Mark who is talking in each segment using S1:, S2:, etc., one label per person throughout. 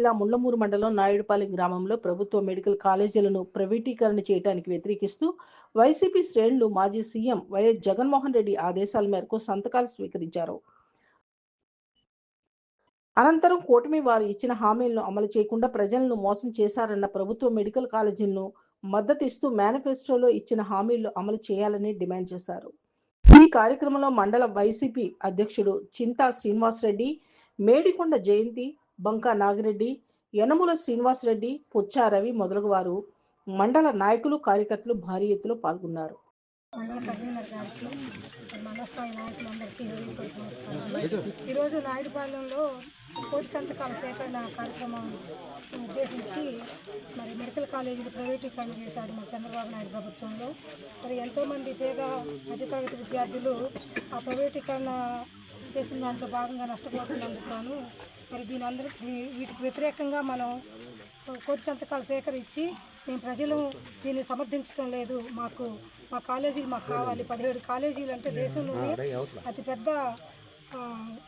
S1: జిల్లా ముండ్లమూరు మండలం నాయుడుపాలెం గ్రామంలో ప్రభుత్వ మెడికల్ కాలేజీలను ప్రైవేటీకరణ చేయడానికి వ్యతిరేకిస్తూ వైసీపీ శ్రేణులు మాజీ సీఎం వైఎస్ జగన్మోహన్ రెడ్డి ఆదేశాల మేరకు సంతకాలు స్వీకరించారు. అనంతరం కూటమి వారు ఇచ్చిన హామీలను అమలు చేయకుండా ప్రజలను మోసం చేశారన్న ప్రభుత్వ మెడికల్ కాలేజీలను మద్దతిస్తూ మేనిఫెస్టోలో ఇచ్చిన హామీలు అమలు చేయాలని డిమాండ్ చేశారు. ఈ కార్యక్రమంలో మండల వైసీపీ అధ్యక్షుడు చింతా శ్రీనివాసరెడ్డి మేడికొండ జయంతి బంకా నాగిరెడ్డి యనముల శ్రీనివాసరెడ్డి పుచ్చారవి మొదలగు వారు మండల నాయకులు కార్యకర్తలు భారీ ఎత్తులో పాల్గొన్నారు.
S2: ఈరోజు నాయుడుపాలెంలో కోటి సంతకాల సేకరణ కార్యక్రమం ఉద్దేశించి మరి మెడికల్ కాలేజీలు ప్రైవేటీకరణ చేశాడు మా చంద్రబాబు నాయుడు ప్రభుత్వంలో. మరి ఎంతోమంది పేద మధ్యతరగతి విద్యార్థులు ఆ ప్రైవేటీకరణ చేసిన దాంట్లో భాగంగా నష్టపోతున్నందుకు గాను మరి దీని అందరికి వీటికి వ్యతిరేకంగా మనం కోటి సంతకాలు సేకరించి మేము ప్రజలు దీన్ని సమర్థించడం లేదు. మాకు మా కాలేజీలు మాకు కావాలి. పదిహేడు కాలేజీలు అంటే దేశంలోనే అతిపెద్ద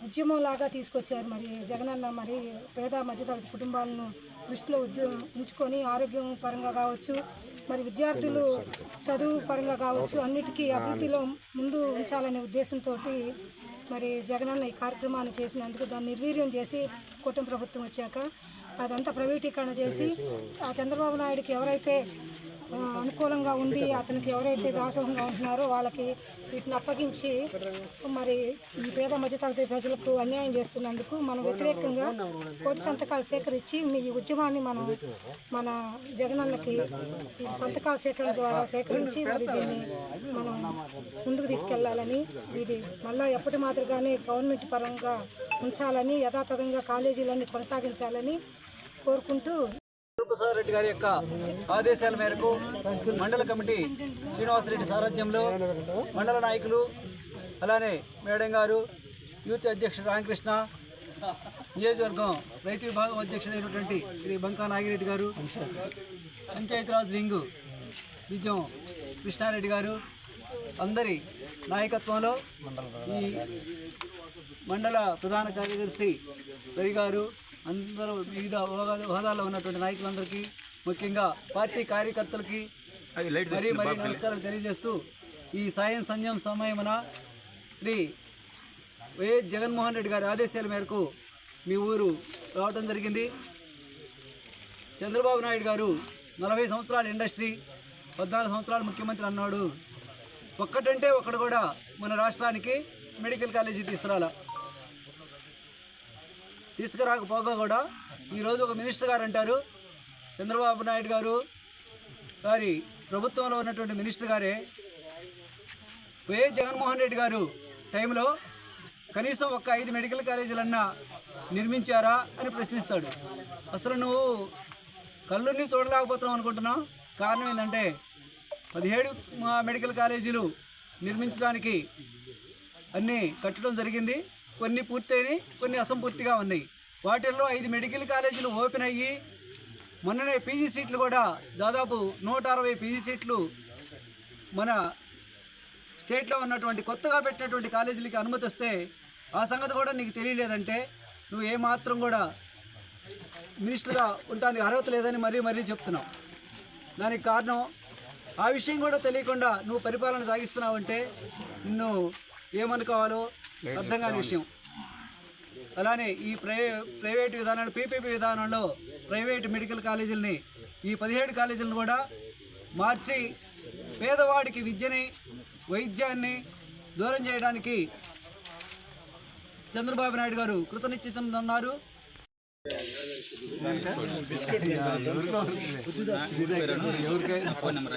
S2: ఉద్యమం లాగా తీసుకొచ్చారు మరి జగనన్న మరి పేద మధ్యతరగతి కుటుంబాలను దృష్టిలో ఉద్యో ఉంచుకొని ఆరోగ్యం పరంగా కావచ్చు మరి విద్యార్థులు చదువు పరంగా కావచ్చు అన్నిటికీ అభివృద్ధిలో ముందు ఉంచాలనే ఉద్దేశంతో మరి జగనన్న ఈ కార్యక్రమాన్ని చేసినందుకు దాన్ని నిర్వీర్యం చేసి కూటమి ప్రభుత్వం వచ్చాక అదంతా ప్రైవేటీకరణ చేసి ఆ చంద్రబాబు నాయుడుకి ఎవరైతే అనుకూలంగా ఉండి అతనికి ఎవరైతే దాసోహంగా ఉంటున్నారో వాళ్ళకి వీటిని అప్పగించి మరి ఈ పేద మధ్యతరగతి ప్రజలకు అన్యాయం చేస్తున్నందుకు మనం వ్యతిరేకంగా కోటి సంతకాలు సేకరించి మీ ఉద్యమాన్ని మనం మన జగనన్నకి ఈ సంతకాల సేకరణ ద్వారా సేకరించి మరి దీన్ని మనం ముందుకు తీసుకెళ్ళాలని ఇది మళ్ళా ఎప్పటి మాదిరిగానే గవర్నమెంట్ పరంగా ఉంచాలని యథాతథంగా కాలేజీలన్నీ కొనసాగించాలని కోరుకుంటూ
S3: ప్రసాద్ రెడ్డి గారి యొక్క ఆదేశాల మేరకు మండల కమిటీ శ్రీనివాసరెడ్డి సారథ్యంలో మండల నాయకులు అలానే మేడం గారు యూత్ అధ్యక్షుడు రామకృష్ణ నియోజకవర్గం రైతు విభాగం అధ్యక్షుడైనటువంటి శ్రీ బంకా నాగిరెడ్డి గారు పంచాయతీరాజ్ వింగ్ విజయం కృష్ణారెడ్డి గారు అందరి నాయకత్వంలో ఈ మండల ప్రధాన కార్యదర్శి రవి గారు అందరూ వివిధ హోదా- హోదాల్లో ఉన్నటువంటి నాయకులందరికీ ముఖ్యంగా పార్టీ కార్యకర్తలకి మరీ మరీ నమస్కారాలు తెలియజేస్తూ ఈ సాయం సంధ్యం సమయమున శ్రీ వైఎస్ జగన్మోహన్ రెడ్డి గారి ఆదేశాల మేరకు మీ ఊరు రావడం జరిగింది. చంద్రబాబు నాయుడు గారు నలభై సంవత్సరాల ఇండస్ట్రీ పద్నాలుగు సంవత్సరాలు ముఖ్యమంత్రి అన్నాడు. ఒక్కటంటే ఒక్కడు కూడా మన రాష్ట్రానికి మెడికల్ కాలేజీ తీసుకురాలా. తీసుకురాకపోగా కూడా ఈరోజు ఒక మినిస్టర్ గారు అంటారు. చంద్రబాబు నాయుడు గారు గారి ప్రభుత్వంలో ఉన్నటువంటి మినిస్టర్ గారే వైఎస్ జగన్మోహన్ రెడ్డి గారు టైంలో కనీసం ఒక ఐదు మెడికల్ కాలేజీలన్నా నిర్మించారా అని ప్రశ్నిస్తాడు. అసలు నువ్వు కళ్ళుని చూడలేకపోతున్నావు అనుకుంటున్నావు? కారణం ఏంటంటే పదిహేడు మా మెడికల్ కాలేజీలు నిర్మించడానికి అన్నీ కట్టడం జరిగింది. కొన్ని పూర్తయినాయి కొన్ని అసంపూర్తిగా ఉన్నాయి. వాటిల్లో ఐదు మెడికల్ కాలేజీలు ఓపెన్ అయ్యి మొన్ననే పీజీ సీట్లు కూడా దాదాపు నూట అరవై పీజీ సీట్లు మన స్టేట్లో ఉన్నటువంటి కొత్తగా పెట్టినటువంటి కాలేజీలకి అనుమతిస్తే ఆ సంగతి కూడా నీకు తెలియలేదంటే నువ్వు ఏమాత్రం కూడా మినిస్టర్గా ఉండడానికి అర్హత లేదని మరీ మరీ చెప్తున్నావు. దానికి కారణం ఆ విషయం కూడా తెలియకుండా నువ్వు పరిపాలన సాగిస్తున్నావు అంటే నిన్ను ఏమనుకోవాలో అర్థం కాని విషయం. అలానే ఈ ప్రై ప్రైవేట్ విధానంలో పీపీపీ విధానంలో ప్రైవేట్ మెడికల్ కాలేజీలని ఈ పదిహేడు కాలేజీలను కూడా మార్చి పేదవాడికి విద్యని వైద్యాన్ని దూరం చేయడానికి చంద్రబాబు నాయుడు గారు కృతనిశ్చితం ఉన్నారు.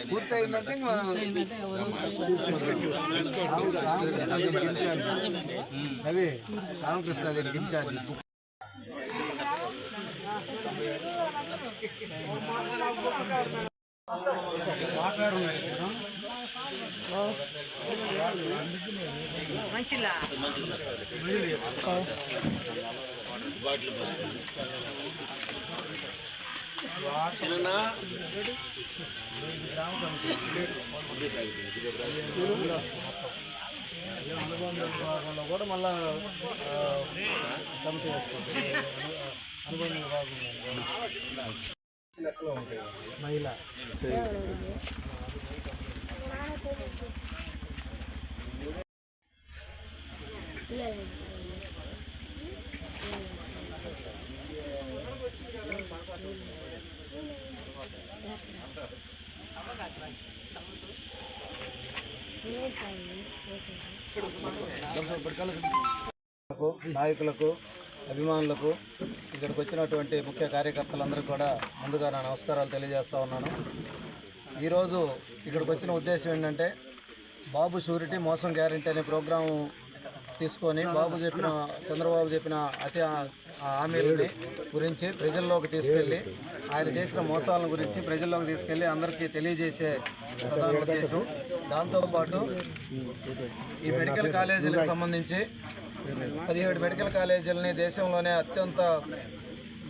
S4: పూర్తయిందంటే రామకృష్ణ దగ్గరికి ఇన్ఛార్జ్ అవి రామకృష్ణ దగ్గరికి ఇన్ఛార్జ్ అనుబంధ విభాగంలో కూడా మళ్ళా కమిటీ వేసుకుంటాం అనుబంధ విభాగం లెక్కలో మహిళ నాయకులకు, అభిమానులకు ఇక్కడికి వచ్చినటువంటి ముఖ్య కార్యకర్తలందరికీ కూడా ముందుగా నా నమస్కారాలు తెలియజేస్తూ ఉన్నాను. ఈరోజు ఇక్కడికి వచ్చిన ఉద్దేశం ఏంటంటే బాబు షూరిటీ మోసం గ్యారంటీ అనే ప్రోగ్రాము తీసుకొని బాబు చెప్పిన చంద్రబాబు చెప్పిన అతి హామీలని గురించి ప్రజల్లోకి తీసుకెళ్ళి ఆయన చేసిన మోసాల గురించి ప్రజల్లోకి తీసుకెళ్ళి అందరికీ తెలియజేసే ప్రధాన ఉద్దేశం. దాంతోపాటు ఈ మెడికల్ కాలేజీలకు సంబంధించి పదిహేడు మెడికల్ కాలేజీలని దేశంలోనే అత్యంత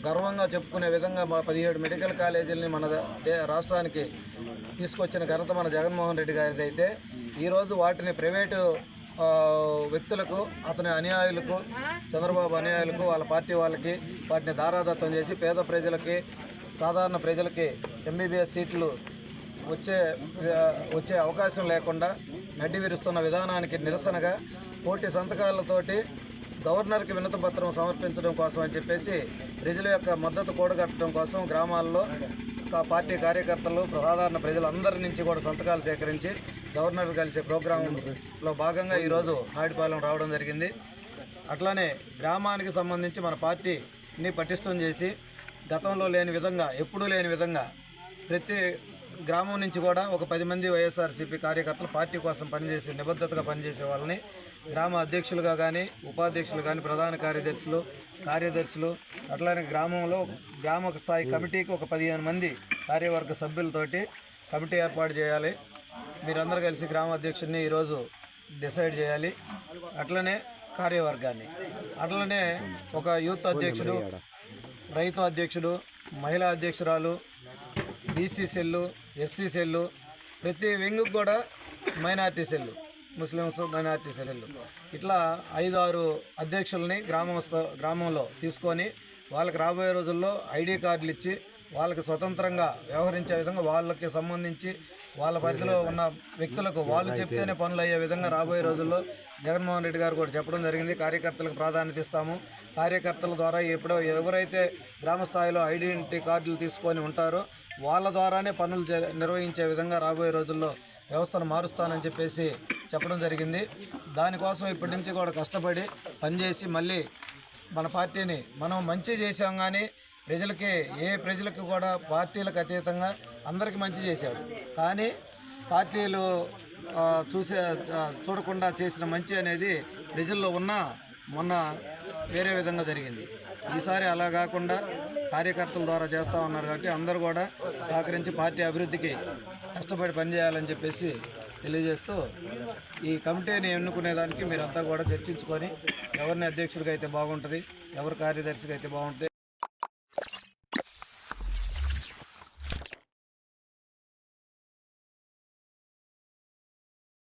S4: గర్వంగా చెప్పుకునే విధంగా పదిహేడు మెడికల్ కాలేజీలని మన దే- రాష్ట్రానికి తీసుకొచ్చిన ఘనత మన జగన్మోహన్ రెడ్డి గారిది అయితే ఈరోజు వాటిని ప్రైవేటు వ్యక్తులకు అతని అనుయాయులకు చంద్రబాబు అనుయాయులకు వాళ్ళ పార్టీ వాళ్ళకి వాటిని దారాదత్తం చేసి పేద ప్రజలకి సాధారణ ప్రజలకి ఎంబీబీఎస్ సీట్లు వచ్చే వచ్చే అవకాశం లేకుండా నడ్డి విరుస్తున్న విధానానికి నిరసనగా కోటి సంతకాలతోటి గవర్నర్కి వినతి పత్రం సమర్పించడం కోసం అని చెప్పేసి ప్రజల యొక్క మద్దతు కూడగట్టడం కోసం గ్రామాల్లో పార్టీ కార్యకర్తలు సాధారణ ప్రజలందరి నుంచి కూడా సంతకాలు సేకరించి గవర్నర్ కలిసే ప్రోగ్రాంలో భాగంగా ఈరోజు నాయుడుపాలెం రావడం జరిగింది. అట్లానే గ్రామానికి సంబంధించి మన పార్టీని పటిష్టం చేసి గతంలో లేని విధంగా ఎప్పుడూ లేని విధంగా ప్రతి గ్రామం నుంచి కూడా ఒక పది మంది వైఎస్ఆర్సీపీ కార్యకర్తలు పార్టీ కోసం పనిచేసే నిబద్ధతగా పనిచేసే వాళ్ళని గ్రామ అధ్యక్షులుగా కానీ ఉపాధ్యక్షులు కానీ ప్రధాన కార్యదర్శులు కార్యదర్శులు అట్లానే గ్రామంలో గ్రామ స్థాయి కమిటీకి ఒక పదిహేను మంది కార్యవర్గ సభ్యులతోటి కమిటీ ఏర్పాటు చేయాలి. మీరందరూ కలిసి గ్రామ అధ్యక్షుడిని ఈరోజు డిసైడ్ చేయాలి. అట్లనే కార్యవర్గాన్ని. అట్లనే ఒక యూత్ అధ్యక్షుడు రైతు అధ్యక్షుడు మహిళా అధ్యక్షురాలు బీసీ సెల్లు ఎస్సీ సెల్లు ప్రతి వింగ్కి కూడా minority cell Muslims minority cell. ఇట్లా ఐదు ఆరు అధ్యక్షుల్ని గ్రామ గ్రామంలో తీసుకొని వాళ్ళకి రాబోయే రోజుల్లో ఐడి కార్డులు ఇచ్చి వాళ్ళకి స్వతంత్రంగా వ్యవహరించే విధంగా వాళ్ళకి సంబంధించి వాళ్ళ పరిధిలో ఉన్న వ్యక్తులకు వాళ్ళు చెప్తేనే పనులు అయ్యే విధంగా రాబోయే రోజుల్లో జగన్మోహన్ రెడ్డి గారు కూడా చెప్పడం జరిగింది. కార్యకర్తలకు ప్రాధాన్యత ఇస్తాము. కార్యకర్తల ద్వారా ఎప్పుడో ఎవరైతే గ్రామ స్థాయిలో ఐడెంటిటీ కార్డులు తీసుకొని ఉంటారో వాళ్ళ ద్వారానే పనులు నిర్వహించే విధంగా రాబోయే రోజుల్లో వ్యవస్థను మారుస్తానని చెప్పేసి చెప్పడం జరిగింది. దానికోసం ఇప్పటి నుంచి కూడా కష్టపడి పనిచేసి మళ్ళీ మన పార్టీని మనం మంచి చేసాం కానీ ప్రజలకి ఏ ప్రజలకు కూడా పార్టీలకు అతీతంగా అందరికీ మంచి చేశాడు. కానీ పార్టీలు చూసే చూడకుండా చేసిన మంచి అనేది ప్రజల్లో ఉన్న మొన్న వేరే విధంగా జరిగింది. ఈసారి అలా కాకుండా కార్యకర్తల ద్వారా చేస్తూ ఉన్నారు కాబట్టి అందరూ కూడా సహకరించి పార్టీ అభివృద్ధికి కష్టపడి పనిచేయాలని చెప్పేసి తెలియజేస్తూ ఈ కమిటీని ఎన్నుకునేదానికి మీరంతా కూడా చర్చించుకొని ఎవరిని అధ్యక్షుడిగా అయితే బాగుంటుంది ఎవరు కార్యదర్శిగా అయితే బాగుంటుంది